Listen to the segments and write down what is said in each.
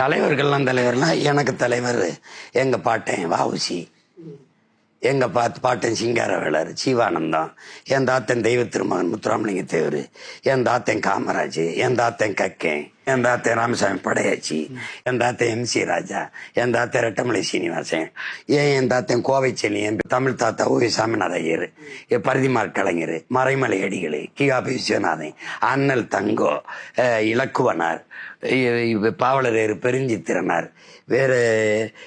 தலைவர்கள்லாம் தலைவர்லாம் எனக்கு தலைவர் எங்கள் பாட்டன் வாவுசி எங்கள் பாத்து பாட்டன் சிங்காரவேலர் சீவானந்தம் என் தாத்தன் தெய்வ திருமகன் முத்துராமலிங்க தேவர் என் தாத்தன் காமராஜ் என் தாத்தன் கக்கேன். என் தாத்தன் ராமசாமி படையாச்சி என் தாத்தன் எம் சி ராஜா என் தாத்தன் ரெட்டமலை சீனிவாசன் ஏன் என் தாத்தன் கோவை செல்லி என் தமிழ் தாத்தா ஓவி சாமிநாத ஐயர் என் பரிதிமார் கலைஞர் மறைமலை அடிகள் கிகாபி விஸ்வநாதன் அண்ணல் தங்கோ இலக்குவனார் பாவலரேறு பெருஞ்சித்திரனார் வேற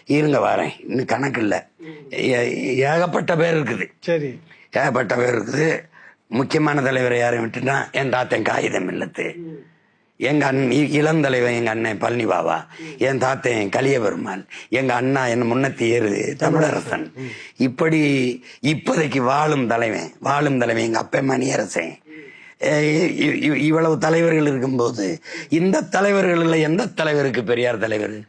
இருங்க வரேன் இன்னும் கணக்கு இல்லை. ஏகப்பட்ட பேர் இருக்குது. சரி. ஏகப்பட்ட பேர் இருக்குது. முக்கியமான தலைவரை யாரையும் விட்டுனா என் தாத்தன் காகிதம் இல்லத்து. எங்க அண் இளந்தலைவன் எங்க அண்ணன் பழனி பாபா என் தாத்தன் கலிய பெருமாள் எங்க அண்ணா என் முன்னத்தி ஏறு தமிழரசன். இப்படி இப்போதைக்கு வாழும் தலைவன் வாழும் தலைவன் எங்க அப்பன் மணியரசன். இ- இவ்வளவு தலைவர்கள் இருக்கும்போது இந்த தலைவர்களில் எந்த தலைவருக்கு பெரியார் தலைவர்?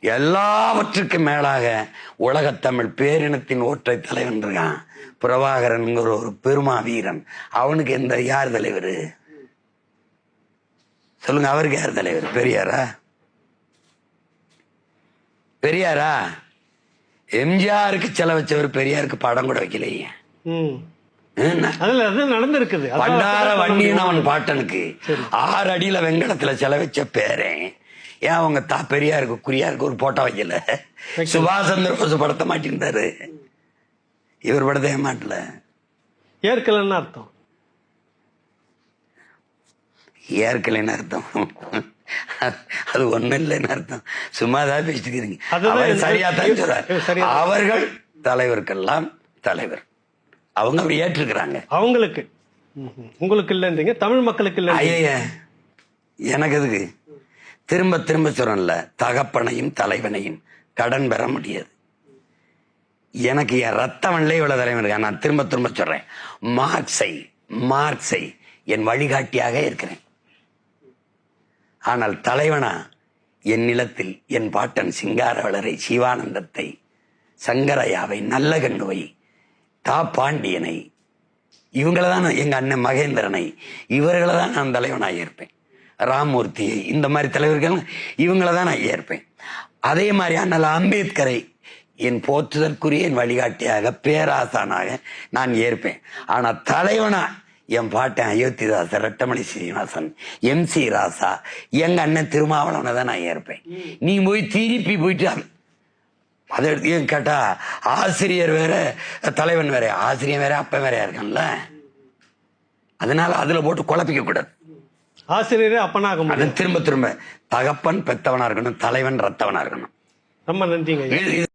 எல்லாவற்றுக்கும் மேலாக உலகத்தமிழ் பேரினத்தின் ஒற்றை தலைவன் இருக்கான். பிரபாகரன்ங்கிற ஒரு பெருமா வீரன் அவனுக்கு எந்த யார் தலைவர்? சொல்லுங்க அவருக்கு யார் தலைவர்? பெரியாரா? பெரியாரா? எம்ஜிஆருக்கு செல வச்சவர் பெரியாருக்கு படம் கூட வைக்கலையே. நடந்திருக்குது. பண்டார பாட்டனுக்கு. ஆறு அடியில வெங்கடத்துல செலவச்ச பேரன் ஏன் அவங்க தா பெரியாருக்கு குறியாருக்கு ஒரு போட்டோ வைக்கல? சுபாஷ் சந்திர போஸ் படத்தை மாட்டிருந்தாரு இவர் படத்தை ஏமாட்டல ஏற்கலன்னு அர்த்தம். ஏற்கலைன்னு அர்த்தம். அது ஒண்ணும் இல்லைன்னு அர்த்தம். சும்மாதான் பேசிக்கிறீங்க அதுதான் அவர் சரியா தான் சொல்றார். தான். அவர்கள் தலைவருக்கெல்லாம் தலைவர். அவங்க அப்படி ஏற்றுக்கிறாங்க. அவங்களுக்கு. உங்களுக்கு இல்லைன்றீங்க தமிழ் மக்களுக்கு இல்லை ஐய எனக்கு எதுக்கு? திரும்ப திரும்ப சொல்றேன்ல தகப்பனையும் தலைவனையும் கடன் பெற முடியாது. எனக்கு என் ரத்தவன்ல இவ்வளவு தலைவன் இருக்கா நான் திரும்ப திரும்ப சொல்றேன். மார்க்ஸை மார்க்ஸை என் வழிகாட்டியாக இருக்கிறேன். ஆனால் தலைவனா என் நிலத்தில் என் பாட்டன் சிங்காரவளரை சிவானந்தத்தை சங்கரையாவை நல்லகண்ணுவை தா பாண்டியனை இவங்களை தான் எங்கள் அண்ணன் மகேந்திரனை இவர்களை தான் நான் தலைவனாக ஏற்பேன். ராமூர்த்தியை இந்த மாதிரி தலைவர்கள் இவங்களை தான் நான் ஏற்பேன். அதே மாதிரி அண்ணல் அம்பேத்கரை என் போற்றுதற்குரிய என் வழிகாட்டியாக பேராசானாக நான் ஏற்பேன். ஆனால் தலைவனா என் பாட்டன் அயோத்திதாசர் ரெட்டமணி சீனிவாசன் எம் சி ராசா எங்க அண்ணன் திருமாவளவனை தான் நான் ஏற்பேன். நீ போய் திருப்பி போயிட்டு அதை எடுத்து ஏன் கேட்டா ஆசிரியர் வேற தலைவன் வேற ஆசிரியர் வேற அப்ப வேற இருக்கான்ல. அதனால அதுல போட்டு குழப்பிக்க கூடாது. ஆசிரியரே அப்பனாக முடியும் அது திரும்ப திரும்ப தகப்பன் பெத்தவனா இருக்கணும் தலைவன் ரத்தவனா இருக்கணும். ரொம்ப நன்றிங்க